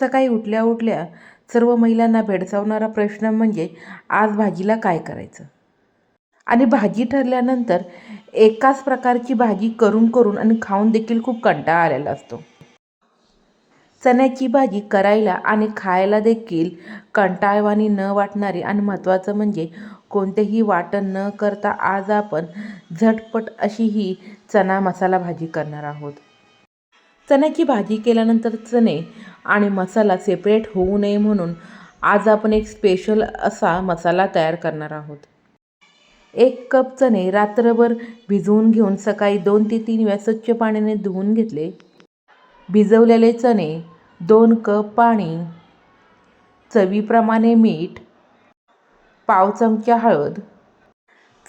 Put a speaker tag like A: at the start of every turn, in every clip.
A: सकाळी उठल्या उठल्या सर्व महिलांना भेडसावणारा प्रश्न म्हणजे आज भाजीला काय करायचं? आणि भाजी ठरल्यानंतर एकाच प्रकारची भाजी करून करून आणि खाऊन देखील खूप कंटाळा आलेला असतो. चण्याची भाजी करायला आणि खायला देखील कंटाळवाणी न वाटणारी आणि महत्त्वाचं म्हणजे कोणतेही वाटण न करता आज आपण झटपट अशी ही चणा मसाला भाजी करणार आहोत. चण्याची भाजी केल्यानंतर चणे आणि मसाला सेपरेट होऊ नये म्हणून आज आपण एक स्पेशल असा मसाला तयार करणार आहोत. एक कप चणे रात्रभर भिजवून घेऊन सकाळी दोन ते तीन वेळा स्वच्छ पाण्याने धुवून घेतले. भिजवलेले चणे दोन कप पाणी चवीप्रमाणे मीठ पाव चमचा हळद.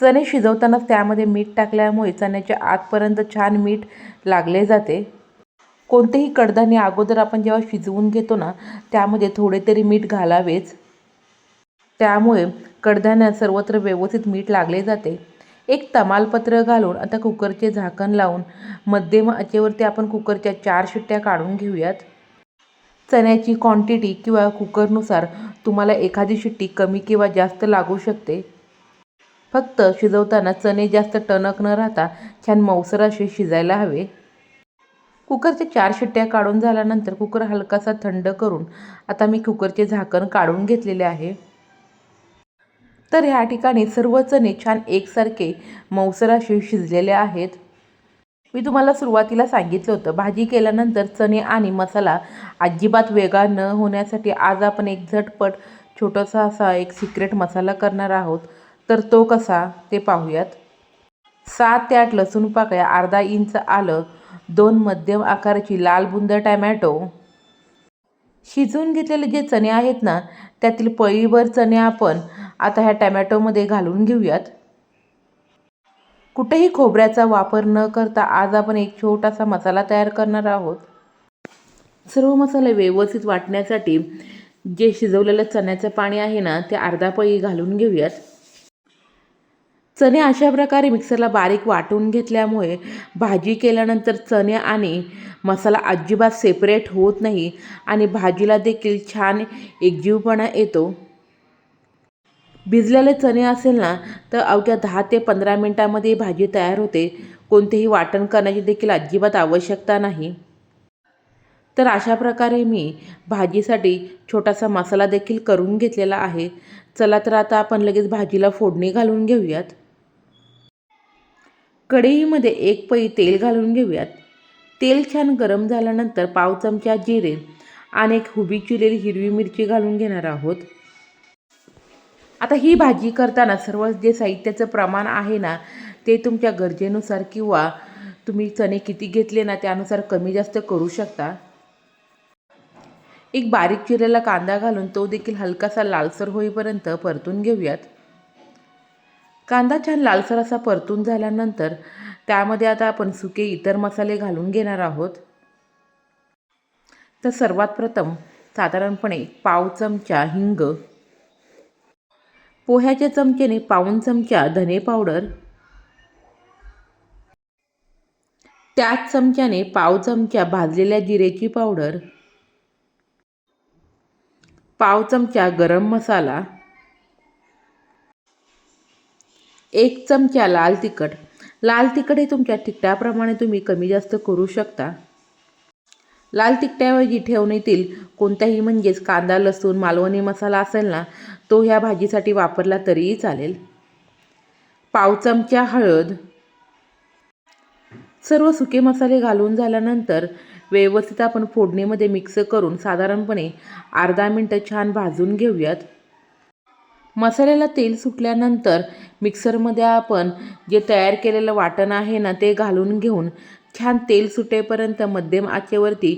A: चणे शिजवताना त्यामध्ये मीठ टाकल्यामुळे चण्याच्या आतपर्यंत छान मीठ लागले जाते. कोणतेही कडधान्य अगोदर आपण जेव्हा शिजवून घेतो ना त्यामध्ये थोडे तरी मीठ घालावेच. त्यामुळे कडधान्यात सर्वत्र व्यवस्थित मीठ लागले जाते. एक तमालपत्र घालून आता कुकरचे झाकण लावून मध्यम आचेवरती आपण कुकरच्या चार शिट्ट्या काढून घेऊयात. चण्याची क्वांटिटी किंवा कुकरनुसार तुम्हाला एखादी शिट्टी कमी किंवा जास्त लागू शकते. फक्त शिजवताना चणे जास्त टणक न राहता छान मऊसर असे शिजायला हवे. कुकरचे चार शिट्ट्या काढून झाल्यानंतर कुकर हलकासा थंड करून आता मी कुकरचे झाकण काढून घेतलेले आहे. तर ह्या ठिकाणी सर्व चणे छान एकसारखे मऊसर असे शिजलेले आहेत. मी तुम्हाला सुरुवातीला सांगितलं होतं भाजी केल्यानंतर चणे आणि मसाला अजिबात वेगळा न होण्यासाठी आज आपण एक झटपट छोटासा असा एक सिक्रेट मसाला करणार आहोत. तर तो कसा ते पाहूयात. सात ते आठ लसूण पाकळ्या अर्धा इंच आलं दोन मध्यम आकाराची लाल बुंद टॅमॅटो. शिजवून घेतलेले जे चणे आहेत ना त्यातील पळीभर चणे आपण आता ह्या टॅमॅटोमध्ये घालून घेऊयात. कुठेही खोबऱ्याचा वापर न करता आज आपण एक छोटासा मसाला तयार करणार आहोत. सर्व मसाले व्यवस्थित वाटण्यासाठी जे शिजवलेलं चण्याचं पाणी आहे ना ते अर्धा पळी घालून घेऊयात. चणे अशा प्रकारे मिक्सरला बारीक वाटून घेतल्यामुळे भाजी केल्यानंतर चणे आणि मसाला अजिबात सेपरेट होत नाही आणि भाजीला देखील छान एकजीवपणा येतो. भिजलेले चणे असेल ना तर अवघ्या दहा ते पंधरा मिनटामध्ये भाजी तयार होते. कोणतेही वाटण करण्याची देखील अजिबात आवश्यकता नाही. तर अशा प्रकारे मी भाजीसाठी छोटासा मसाला देखील करून घेतलेला आहे. चला तर आता आपण लगेच भाजीला फोडणी घालून घेऊयात. कढईमध्ये एक पई तेल घालून घेऊयात. तेल छान गरम झाल्यानंतर पाव चमचा जिरे आणि एक हुबी चिरलेली हिरवी मिरची घालून घेणार आहोत. आता ही भाजी करताना सर्व जे साहित्याचं प्रमाण आहे ना ते तुमच्या गरजेनुसार किंवा तुम्ही चणे किती घेतले ना त्यानुसार कमी जास्त करू शकता. एक बारीक चिरलेला कांदा घालून तो देखील हलकासा लालसर होईपर्यंत परतून घेऊयात. कांदा छान लालसर असा परतून झाल्यानंतर त्यामध्ये आता आपण सुके इतर मसाले घालून घेणार आहोत. तर सर्वात प्रथम साधारणपणे पाव चमचा हिंग पोह्याच्या चमच्याने पाऊन चमचा धने पावडर त्याच चमच्याने पाव चमचा भाजलेल्या जिरेची पावडर पाव चमचा गरम मसाला एक चमचा लाल तिखट. लाल तिखट हे तुमच्या तिखटाप्रमाणे तुम्ही कमी जास्त करू शकता. लाल तिखट्याऐवजी ठेवण्यातील कोणत्याही म्हणजेच कांदा लसूण मालवणी मसाला असेल ना तो ह्या भाजीसाठी वापरला तरीही चालेल. पाव चमचा हळद. सर्व सुके मसाले घालून झाल्यानंतर व्यवस्थित आपण फोडणीमध्ये मिक्स करून साधारणपणे अर्धा मिनटं छान भाजून घेऊयात. मसाल्याला तेल सुटल्यानंतर मिक्सरमध्ये आपण जे तयार केलेलं वाटण आहे ना ते घालून घेऊन छान तेल सुटेपर्यंत मध्यम आचेवरती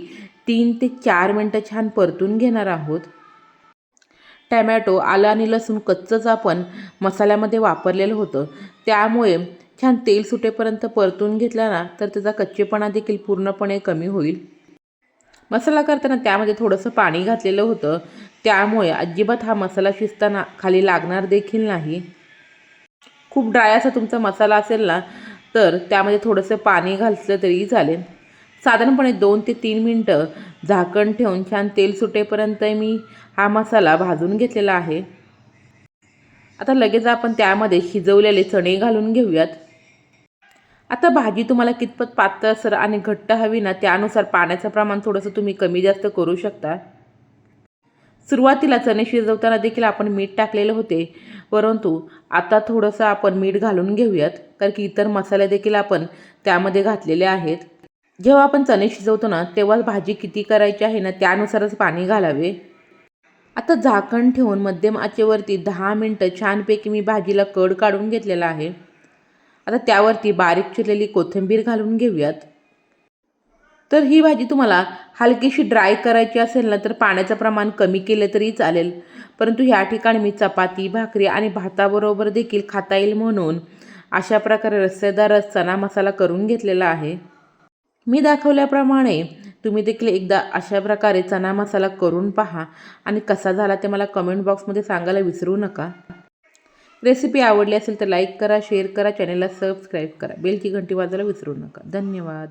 A: तीन ते चार मिनटं छान परतून घेणार आहोत. टॅमॅटो आलं आणि लसूण कच्चंच आपण मसाल्यामध्ये वापरलेलं होतं. त्यामुळे छान तेल सुटेपर्यंत परतून घेतला ना तर त्याचा कच्चेपणा देखील पूर्णपणे कमी होईल. मसाला करताना त्यामध्ये थोडंसं पाणी घातलेलं होतं. त्यामुळे अजिबात हा मसाला शिजताना खाली लागणार देखील नाही. खूप ड्राय असा तुमचा मसाला असेल ना तर त्यामध्ये थोडंसं पाणी घातलं तरी चालेल. साधारणपणे दोन ते तीन मिनटं झाकण ठेवून छान तेल सुटेपर्यंत मी हा मसाला भाजून घेतलेला आहे. आता लगेच आपण त्यामध्ये शिजवलेले चणे घालून घेऊयात. आता भाजी तुम्हाला कितपत पातळसर आणि घट्ट हवी ना त्यानुसार पाण्याचं प्रमाण थोडंसं तुम्ही कमी जास्त करू शकता. सुरुवातीला चणे शिजवताना देखील आपण मीठ टाकलेले होते. परंतु आता थोडंसं आपण मीठ घालून घेऊयात कारण की इतर मसाले देखील आपण त्यामध्ये घातलेले आहेत. जेव्हा आपण चणे शिजवतो ना तेव्हा भाजी किती करायची आहे ना त्यानुसारच पाणी घालावे. आता झाकण ठेवून मध्यम आचेवरती दहा मिनटं छानपैकी मी भाजीला कड काढून घेतलेला आहे. आता त्यावरती बारीक चिरलेली कोथिंबीर घालून घेऊयात. तर ही भाजी तुम्हाला हलकीशी ड्राय करायची असेल ना तर पाण्याचं प्रमाण कमी केलं तरी चालेल. परंतु ह्या ठिकाणी मी चपाती भाकरी आणि भाताबरोबर देखील खाता येईल म्हणून अशा प्रकारे रस्सेदार चना मसाला करून घेतलेला आहे. मी दाखवल्याप्रमाणे तुम्ही देखील एकदा अशा प्रकारे चना मसाला करून पहा आणि कसा झाला ते मला कमेंट बॉक्समध्ये सांगायला विसरू नका. रेसिपी आवडली असेल तर लाईक करा शेअर करा चॅनेलला सबस्क्राईब करा. बेलची घंटी वाजायला विसरू नका. धन्यवाद.